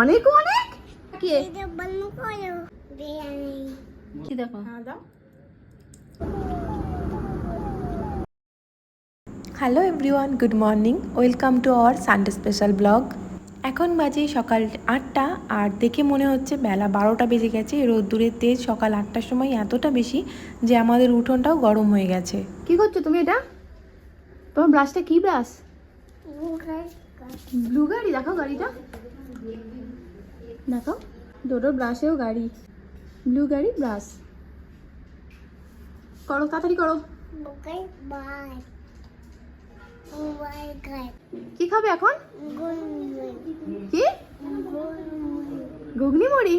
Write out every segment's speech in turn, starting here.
অনেক অনেক? কে? কি দেখো? Hello everyone good morning welcome to our Sunday special blog এখন বাজে সকাল আটটা আর দেখে মনে হচ্ছে বেলা বারোটা বেজে গেছে। রোদ্দুরের তেজ সকাল আটটার সময় এতটা বেশি যে আমাদের উঠোনটাও গরম হয়ে গেছে। কি করছ তুমি এটা? তোমার ব্রাশটা কি ব্রাশ ব্লু গাড়ি দেখো গাড়িটা। দেখো দুটো ব্রাশেও গাড়ি। ব্লু গাড়ি ব্রাশ করো তাড়াতাড়ি করো। কি খাবে এখন? কি? ঘুগনি। মুড়ি।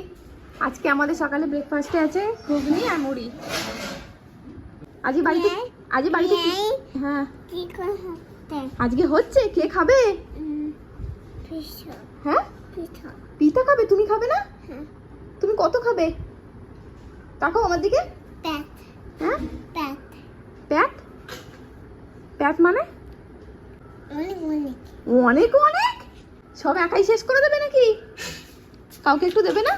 আজকে আমাদের সকালে ব্রেকফাস্টে আছে ঘুগনি আর মুড়ি। আজকে বাড়িতে আজকে বাড়িতে হ্যাঁ। আজকে হচ্ছে? কে খাবে? হ্যাঁ? পিঠা। পিতা খাবে? তুমি খাবে না? হ্যাঁ। তুমি কত খাবে? তাকাও আমার দিকে। প্যাট। হ্যাঁ? প্যাট। প্যাট? প্যাট মানে? অনেক অনেক। অনেক অনেক? সব একাই শেষ করে দেবে নাকি? কাউকে একটু দেবে না?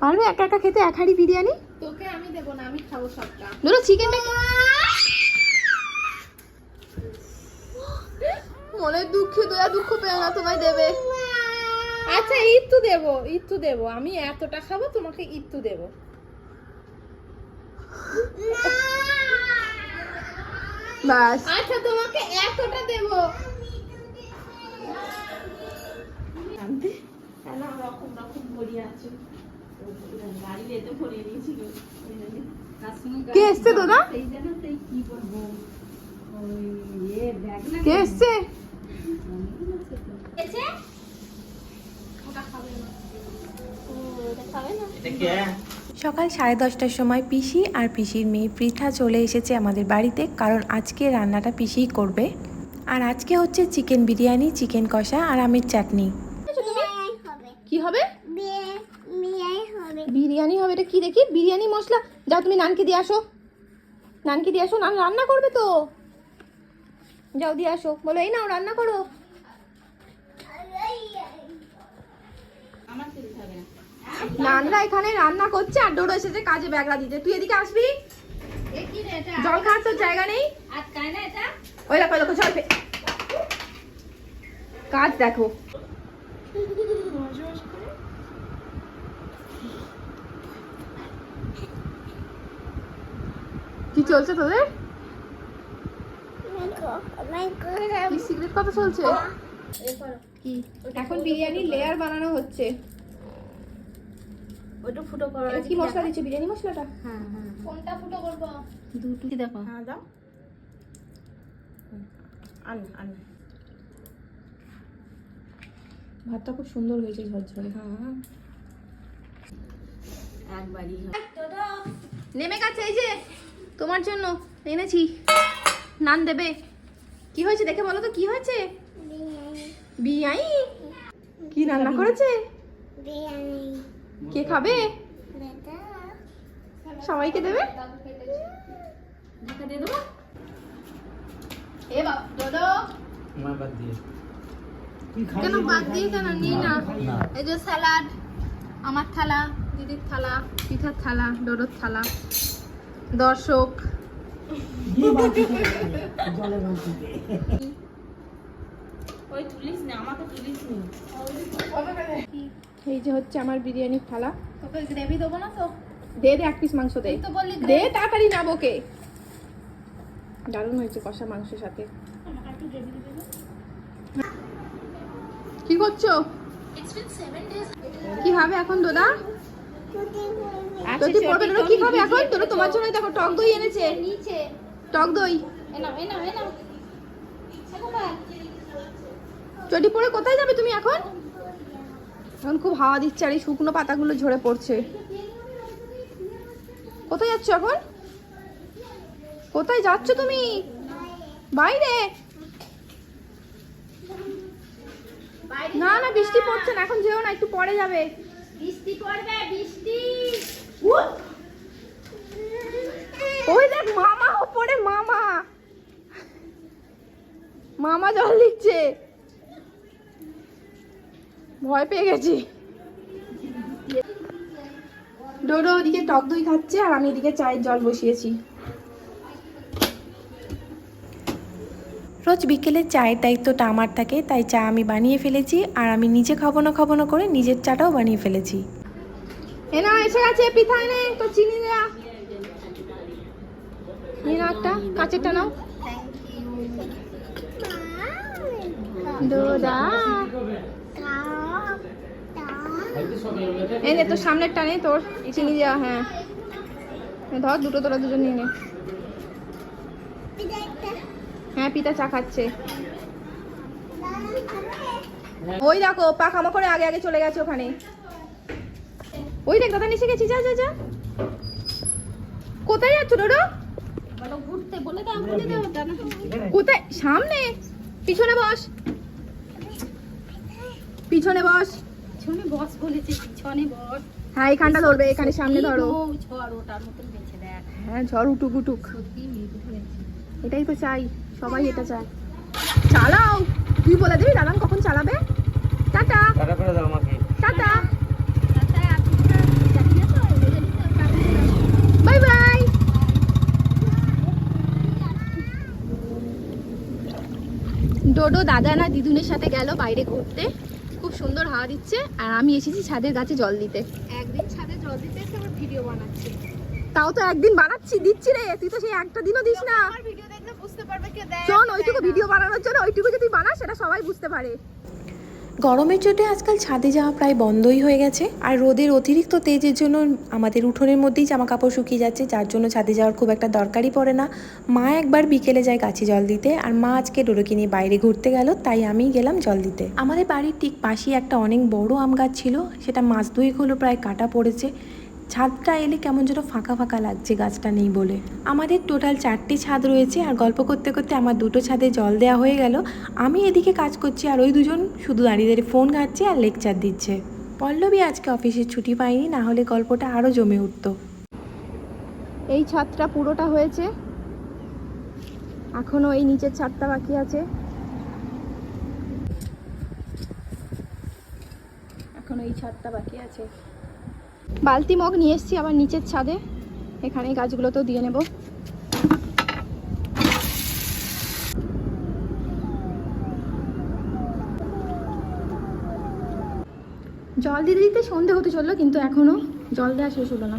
পারবে একা একা খেতে এক হাঁড়ি বিরিয়ানি? তোকে আমি দেবো না আমি খাব সবটা। ধরো চিকেনটা মনে দুঃখে দয়া দুঃখ পেও না তোমায় দেবে। আচ্ছা ইত্তু দেবো ইত্তু দেবো। আমি এতটা খাব তোমাকে ইত্তু দেবো। বাস। আচ্ছা তোমাকে এতটা দেবো। রকম রকম ভরি আছে। গাড়ি এতে ভরিয়ে নিয়েছিল। কে এসছে দাদা? সেই জন্য সেই কি বলব? ওই ব্যাগ না কে এসছে? সকাল সাড়ে দশটার সময় পিসি আর পিসির মেয়ে পৃথা চলে এসেছে আমাদের বাড়িতে কারণ আজকে রান্নাটা পিসিই করবে। আর আজকে হচ্ছে চিকেন বিরিয়ানি চিকেন কষা আর আমের চাটনি। বিরিয়ানি হবে? কি হবে। বিরিয়ানি হবে এটা কি দেখি? বিরিয়ানি মশলা। যাও তুমি নানকে দিয়ে আসো। নানকে দিয়ে আসো নান রান্না করবে তো। যাও দিয়ে আসো। বলো এই নাও রান্না করো আমার তেল খাবে না নানরা এখানে রান্না করছে আর ডোরো এসেছে কাজে ব্যাগরা দিতে। তুই এদিকে আসবি? জল খাওয়ার তোর জায়গা নেই? ওই দেখো দেখো চল কাজ দেখো। কি চলছে তোদের? কি সিগারেট কথা চলছে? কি? এখন বিরিয়ানি লেয়ার বানানো হচ্ছে। ওটা ফুটো করো কি মশলা দিচ্ছে? বিরিয়ানি মশলাটা? হ্যাঁ হ্যাঁ। কোনটা ফুটো করব? দুটো কি দেখো? হ্যাঁ দাও। আন আন। ভাতটা খুব সুন্দর হয়েছে ঝরঝরে। হ্যাঁ। একবারই নেমে গেছে এই যে তোমার জন্য এনেছি। নান দেবে। কি হয়েছে দেখে বলো তো কি হয়েছে? বিরিয়ানি? কি রান্না করেছে? বিরিয়ানি। কে খাবে? সবাইকে দেবে? কেন বাদ দিয়ে কেন? নিয়ে না। এই যে স্যালাড আমার থালা দিদির থালা পিঠার থালা ডোডোর থালা। দর্শক। ওই তুলিস না আমাকে তুলিস নি। এই যে হচ্ছে আমার বিরিয়ানি থালা। তোকে গ্রেভি দেবো না তো? দে দে এক পিস মাংস দে। তো বললি দে তাড়াতাড়ি না বকে। দারুণ হয়েছে কষা মাংসের সাথে। কি করছ? কি হবে এখন দাদা? যদি পড়বে না কি খাবে এখন? তোরা তোমার জন্য দেখো টক দই এনেছে। নিচে। টক দই। এনাও এনাও এনাও। চটি পরে কোথায় যাবে তুমি এখন? এখন খুব হাওয়া দিচ্ছে আর এই শুকনো পাতাগুলো ঝরে পড়ছে। কোথায় যাচ্ছ এখন? কোথায় যাচ্ছ তুমি? বাইরে। না না বৃষ্টি পড়ছে না এখন যেও না একটু পরে যাবে। বৃষ্টি পড়বে বৃষ্টি। ওই দেখ মামা ওপরে মামা। মামা জল দিচ্ছে। ভয় পেয়ে গেছি। ডোডো ওদিকে টক দই খাচ্ছে আর আমি এদিকে চায়ের জল বসিয়েছি। রোজ বিকেলে চায়ের দায়িত্বটা আমার থাকে তাই চা আমি বানিয়ে ফেলেছি আর আমি নিজে খাব না খাব না করে নিজের চাটাও বানিয়ে ফেলেছি। এ না এসে গেছে পিঠা এনে তো চিনি দেয়া। নিয়ে নাও একটা কাঁচেরটা নাও। ডোডা। এই নে তোর সামনেরটা নে তোর, চিনি দেওয়া হ্যাঁ। ধর, দুটো তোরা দুজন নিয়ে নে। হ্যাঁ পিতা চা খাচ্ছে। ওই দেখো পাখামো করে আগে আগে চলে গেছে ওখানে। ওই দেখ, দাদা এসে গেছি, যা যা যা। কোথায় যাচ্ছ, ডোডো? কোথায়? সামনে? পিছনে বস। পিছনে বস। পিছনে বস বলেছে পিছনে বস। হ্যাঁ এখানটা ধরবে এখানে সামনে ধরো। ঝড় ওটার মতন বেঁচে দেখ। হ্যাঁ ঝড় উটুক উটুক। এটাই তো চাই সবাই এটা চায়। চালাও! তুই বলে দিবি দাদান কখন চালাবে? টাটা। টাটা করে দাও আমাকে। টাটা। Bye bye. ডোডো দাদা না দিদুনের সাথে গেল বাইরে ঘুরতে? খুব সুন্দর হাওয়া দিচ্ছে আর আমি এসেছি ছাদের গাছে জল দিতে। একদিন ছাদে জল দিতে এসে আবার ভিডিও বানাচ্ছি। তাও তো একদিন বানাচ্ছি দিচ্ছি রে তুই তো সেই একটা দিনও দিস না। আমার ভিডিও দেখলে বুঝতে পারবে কে দেয় শোন ওইটুকু ভিডিও বানানোর জন্য ওইটুকু যদি বানাস সেটা সবাই বুঝতে পারে। গরমের চোটে আজকাল ছাদে যাওয়া প্রায় বন্ধই হয়ে গেছে। আর রোদের অতিরিক্ত তেজের জন্য আমাদের উঠোনের মধ্যেই জামা কাপড় শুকিয়ে যাচ্ছে, যার জন্য ছাদে যাওয়ার খুব একটা দরকারই পড়ে না। মা একবার বিকেলে যায় গাছে জল দিতে, আর মা আজকে ডোরোকে নিয়ে বাইরে ঘুরতে গেল, তাই আমি গেলাম জল দিতে। আমাদের বাড়ির ঠিক পাশেই একটা অনেক বড় আম গাছ ছিল, সেটা মাছ দুই হলো প্রায় কাটা পড়েছে। ছাদটা এলে কেমন যেন ফাঁকা ফাঁকা লাগছে গাছটা নেই বলে। আমাদের টোটাল চারটি ছাদ রয়েছে আর গল্প করতে করতে আমার দুটো ছাদে জল দেওয়া হয়ে গেল। আমি এদিকে কাজ করছি আর ওই দুজন শুধু দাঁড়িয়ে দাঁড়িয়ে ফোন ঘাটছে আর লেকচার দিচ্ছে। পল্লবী আজকে অফিসের ছুটি পায়নি, না হলে গল্পটা আরও জমে উঠতো। এই ছাদটা পুরোটা হয়েছে। এখনও এই নিচের ছাদটা বাকি আছে। এখনও এই ছাদটা বাকি আছে। বালতি মগ নিয়ে এসছি আবার নিচের ছাদে। এখানে গাছগুলোতেও দিয়ে নেব। জল দিতে দিতে সন্ধে হতে চলল, কিন্তু এখনও জল দেওয়া শেষ হলো না।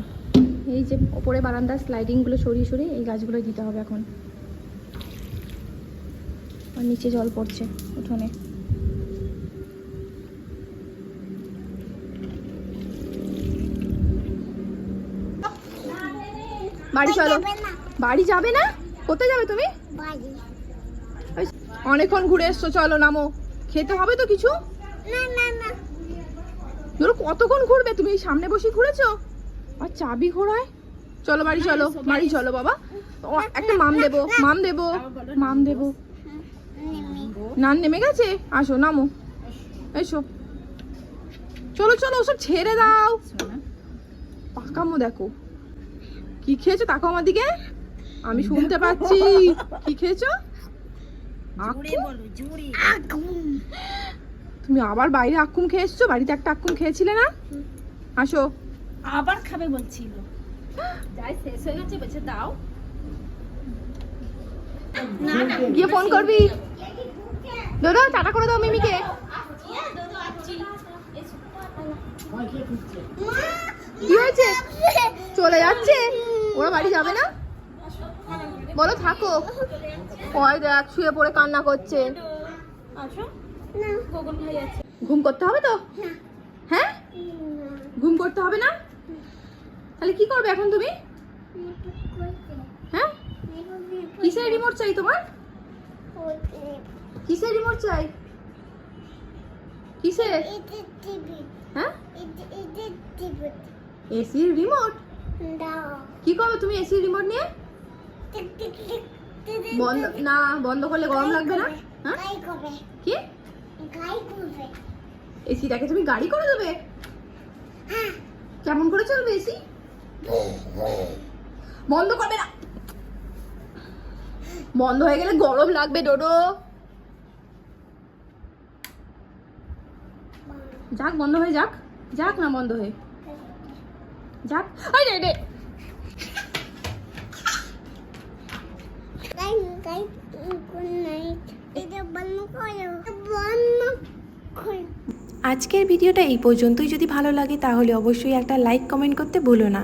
এই যে ওপরে বারান্দার স্লাইডিংগুলো সরিয়ে সরিয়ে এই গাছগুলো দিতে হবে এখন। আর নিচে জল পড়ছে উঠোনে। বাড়ি চলো। বাড়ি যাবে না? কোথায় যাবে তুমি? বাড়ি। অনেকক্ষণ ঘুরে এসছো চলো নামো। খেতে হবে তো কিছু? না না না। ধরো কতক্ষণ ঘুরবে? তুমি সামনে বসে ঘুরেছো? আর চাবি ঘোরায় চলো বাড়ি চলো বাড়ি চলো বাবা। একটা মাম দেবো মাম দেবো মাম দেবো। নান নেমে গেছে? আসো নামো। এসো। চলো চলো ওসব ছেড়ে দাও। পাকামো দেখো। কি খেয়েছো? তাকো আমার দিকে। আমি শুনতে পাচ্ছি। কি খেয়েছো? তুমি আবার বাইরে আক্কুম খেয়ে এসছো বাড়িতে একটা আক্কুম খেয়েছিলে না? আসো। আবার খাবে বলছিল। যাই শেষ হয়ে গেছে বলছে দাও। গিয়ে ফোন করবি। দাদা টাটা করে দাও মিমিকে। কি হয়েছে? চলে যাচ্ছে। ওরা বাড়ি যাবে না? বলো থাকো। ওই দেখ শুয়ে পড়ে কান্না করছে। ঘুম করতে হবে তো? হ্যাঁ? ঘুম করতে হবে না? তাহলে কি করবে এখন তুমি? হ্যাঁ? কিসের রিমোট চাই তোমার? কিসের রিমোট চাই? কিসের? হ্যাঁ? এসির রিমোট? কি করবে তুমি? এসির রিমোট নিয়ে? বন্ধ না বন্ধ করলে গরম লাগবে না? হ্যাঁ? কি? এসিটাকে তুমি গাড়ি করে দেবে? কেমন করে চলবে এসি বন্ধ করবে না। বন্ধ হয়ে গেলে গরম লাগবে ডোডো। যাক বন্ধ হয়ে যাক। যাক না বন্ধ হয়ে। যাক ওই রে রে আজকের ভিডিওটা এই পর্যন্তই। যদি ভালো লাগে তাহলে অবশ্যই একটা লাইক কমেন্ট করতে ভুলো না।